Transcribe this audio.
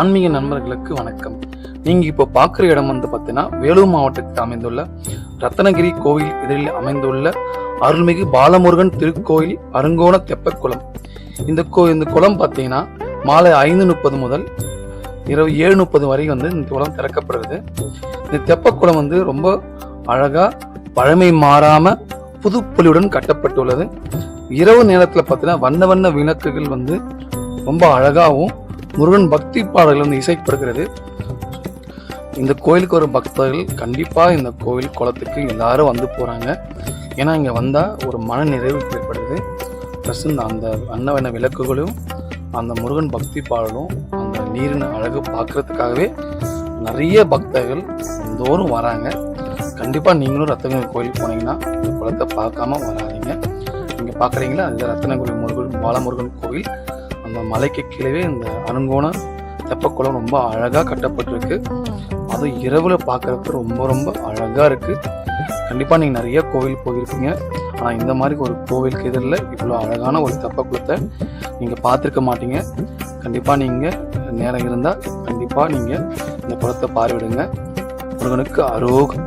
ஆன்மீக நண்பர்களுக்கு வணக்கம். நீங்க இப்போ பார்க்குற இடம் வந்து பார்த்தீங்கன்னா வேலூர் மாவட்டத்தில் அமைந்துள்ள ரத்னகிரி கோவில் எதிரில் அமைந்துள்ள அருள்மிகு பாலமுருகன் திருக்கோயில் அருங்கோண தெப்பக்குளம். இந்த கோ இந்த குளம் பார்த்தீங்கன்னா மாலை ஐந்து முப்பது முதல் இரவு ஏழு முப்பது வரை வந்து இந்த குளம் திறக்கப்படுறது. இந்த தெப்பக்குளம் வந்து ரொம்ப அழகா பழமை மாறாம புதுப்பொலியுடன் கட்டப்பட்டுள்ளது. இரவு நேரத்தில் பார்த்தீங்கன்னா வண்ண வண்ண விளக்குகள் வந்து ரொம்ப அழகாகவும் முருகன் பக்தி பாடல்கள் வந்து இசைப்படுகிறது இந்த கோயிலுக்கு ஒரு பக்தர்கள் கண்டிப்பாக இந்த கோயில் குளத்துக்கு எல்லாரும் வந்து போகிறாங்க ஏன்னா இங்கே வந்தால் ஒரு மன நிறைவு ஏற்படுது. ப்ளஸ் இந்த அந்த அன்னவன விளக்குகளும் அந்த முருகன் பக்தி பாடலும் அந்த நீரின் அழகு பார்க்கறதுக்காகவே நிறைய பக்தர்கள் தோறும் வராங்க. கண்டிப்பாக நீங்களும் ரத்தகிரி கோயில் போனீங்கன்னா இந்த குளத்தை பார்க்காம வராதீங்க. நீங்கள் பார்க்குறீங்களா அது ரத்னகுடி முருகன் பாலமுருகன் கோவில். அந்த மலைக்கு கீழே இந்த அருங்கோண தெப்பக்குளம் ரொம்ப அழகாக கட்டப்பட்டிருக்கு. அதுவும் இரவில் பார்க்குறதுக்கு ரொம்ப ரொம்ப அழகாக இருக்குது கண்டிப்பாக நீங்கள் நிறைய கோவில் போயிருப்பீங்க. ஆனால் இந்த மாதிரி ஒரு கோவிலுக்கு எதிரில் இவ்வளோ அழகான ஒரு தெப்பக்குளத்தை நீங்கள் பார்த்துருக்க மாட்டீங்க. கண்டிப்பாக நீங்கள் நேரம் இருந்தால் கண்டிப்பாக நீங்கள் இந்த குளத்தை பார்வையிடுங்க. முருகனுக்கு அரோகம்